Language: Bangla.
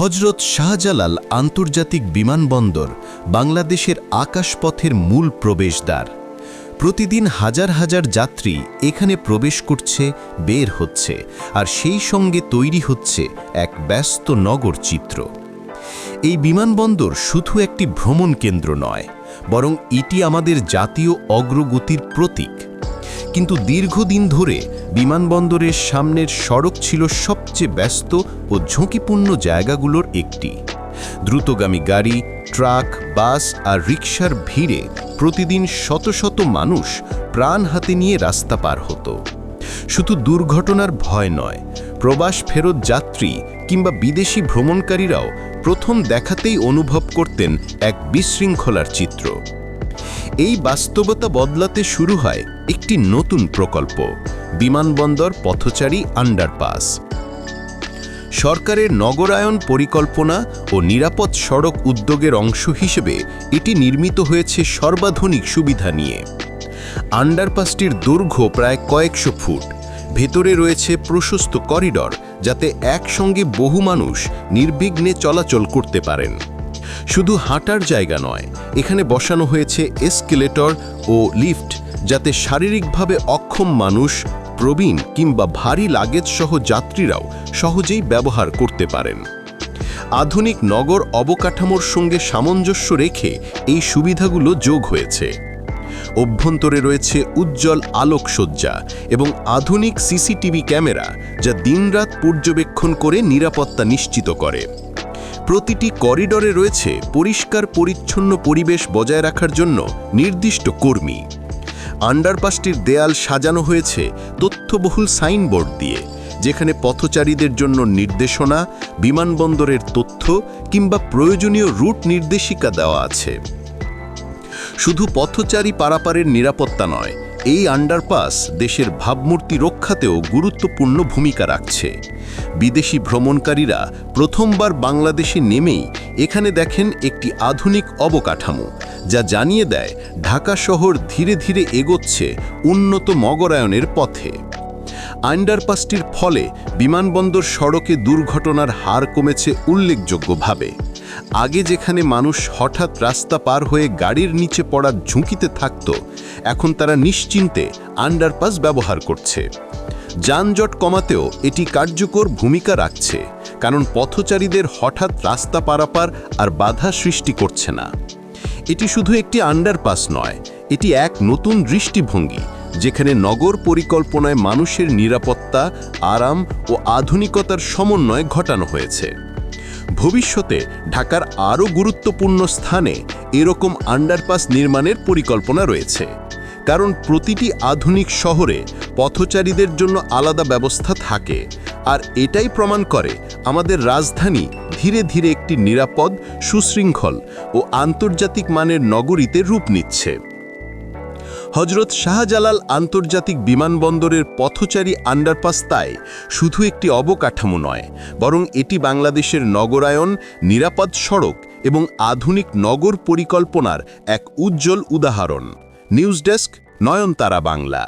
হজরত শাহজালাল আন্তর্জাতিক বিমানবন্দর বাংলাদেশের আকাশপথের মূল প্রবেশদ্বার। প্রতিদিন হাজার হাজার যাত্রী এখানে প্রবেশ করছে, বের হচ্ছে, আর সেই সঙ্গে তৈরি হচ্ছে এক ব্যস্ত নগর চিত্র। এই বিমানবন্দর শুধু একটি ভ্রমণ কেন্দ্র নয়, বরং এটি আমাদের জাতীয় অগ্রগতির প্রতীক। কিন্তু দীর্ঘদিন ধরে বিমানবন্দরের সামনের সড়ক ছিল সবচেয়ে ব্যস্ত ও ঝুঁকিপূর্ণ জায়গাগুলোর একটি। দ্রুতগামী গাড়ি, ট্রাক, বাস আর রিকশার ভিড়ে প্রতিদিন শত শত মানুষ প্রাণ হাতে নিয়ে রাস্তা পার হতো। শুধু দুর্ঘটনার ভয় নয়, প্রবাস ফেরত যাত্রী কিংবা বিদেশি ভ্রমণকারীরাও প্রথম দেখাতেই অনুভব করতেন এক বিশৃঙ্খলার চিত্র। এই বাস্তবতা বদলাতে শুরু হয় একটি নতুন প্রকল্প, বিমানবন্দর পথচারী আন্ডারপাস। সরকারের নগরায়ন পরিকল্পনা ও নিরাপদ সড়ক উদ্যোগের অংশ হিসেবে এটি নির্মিত হয়েছে সর্বাধুনিক সুবিধা নিয়ে। আন্ডারপাসটির দৈর্ঘ্য প্রায় কয়েকশো ফুট। ভেতরে রয়েছে প্রশস্ত করিডর যাতে একসঙ্গে বহু মানুষ নির্বিঘ্নে চলাচল করতে পারেন। শুধু হাঁটার জায়গা নয়, এখানে বসানো হয়েছে এসকেলেটর ও লিফট যাতে শারীরিকভাবে অক্ষম মানুষ, প্রবীণ কিংবা ভারী লাগেজ সহ যাত্রীরাও সহজেই ব্যবহার করতে পারেন। আধুনিক নগর অবকাঠামোর সঙ্গে সামঞ্জস্য রেখে এই সুবিধাগুলো যোগ হয়েছে। অভ্যন্তরে রয়েছে উজ্জ্বল আলোকসজ্জা এবং আধুনিক সিসিটিভি ক্যামেরা যা দিনরাত পর্যবেক্ষণ করে নিরাপত্তা নিশ্চিত করে। প্রতিটি করিডরে রয়েছে পরিষ্কার পরিচ্ছন্ন পরিবেশ বজায় রাখার জন্য নির্দিষ্ট কর্মী। আন্ডারপাসটির দেয়াল সাজানো হয়েছে তথ্যবহুল সাইনবোর্ড দিয়ে, যেখানে পথচারীদের জন্য নির্দেশনা, বিমানবন্দরের তথ্য কিংবা প্রয়োজনীয় রুট নির্দেশিকা দেওয়া আছে। শুধু পথচারী পারাপারের নিরাপত্তা নয় এই আন্ডারপাস দেশের ভাবমূর্তি রক্ষাতেও গুরুত্বপূর্ণ ভূমিকা রাখছে। বিদেশি ভ্রমণকারীরা প্রথমবার বাংলাদেশে নেমেই এখানে দেখেন একটি আধুনিক অবকাঠামো, যা জানিয়ে দেয় ঢাকা শহর ধীরে ধীরে এগোচ্ছে উন্নত মগরায়নের পথে। আন্ডারপাসটির ফলে বিমানবন্দর সড়কে দুর্ঘটনার হার কমেছে উল্লেখযোগ্যভাবে। আগে যেখানে মানুষ হঠাৎ রাস্তা পার হয়ে গাড়ির নিচে পড়ার ঝুঁকিতে থাকত এখন তারা নিশ্চিন্তে আন্ডারপাস ব্যবহার করছে। যানজট কমাতেও এটি কার্যকর ভূমিকা রাখছে, কারণ পথচারীদের হঠাৎ রাস্তা পারাপার আর বাধা সৃষ্টি করছে না। এটি শুধু একটি আন্ডারপাস নয়, এটি এক নতুন দৃষ্টিভঙ্গি, যেখানে নগর পরিকল্পনায় মানুষের নিরাপত্তা, আরাম ও আধুনিকতার সমন্বয় ঘটানো হয়েছে। ভবিষ্যতে ঢাকার আরও গুরুত্বপূর্ণ স্থানে এরকম আন্ডারপাস নির্মাণের পরিকল্পনা রয়েছে। কারণ প্রতিটি আধুনিক শহরে পথচারীদের জন্য আলাদা ব্যবস্থা থাকে। আর এটাই প্রমাণ করে আমাদের রাজধানী ধীরে ধীরে একটি নিরাপদ, সুশৃঙ্খল ও আন্তর্জাতিক মানের নগরীতে রূপ নিচ্ছে। হজরত শাহজালাল আন্তর্জাতিক বিমানবন্দরের পথচারী আন্ডারপাস্তায় শুধু একটি অবকাঠামো নয়, বরং এটি বাংলাদেশের নগরায়ন, নিরাপদ সড়ক এবং আধুনিক নগর পরিকল্পনার এক উজ্জ্বল উদাহরণ। News desk Nayantara Bangla.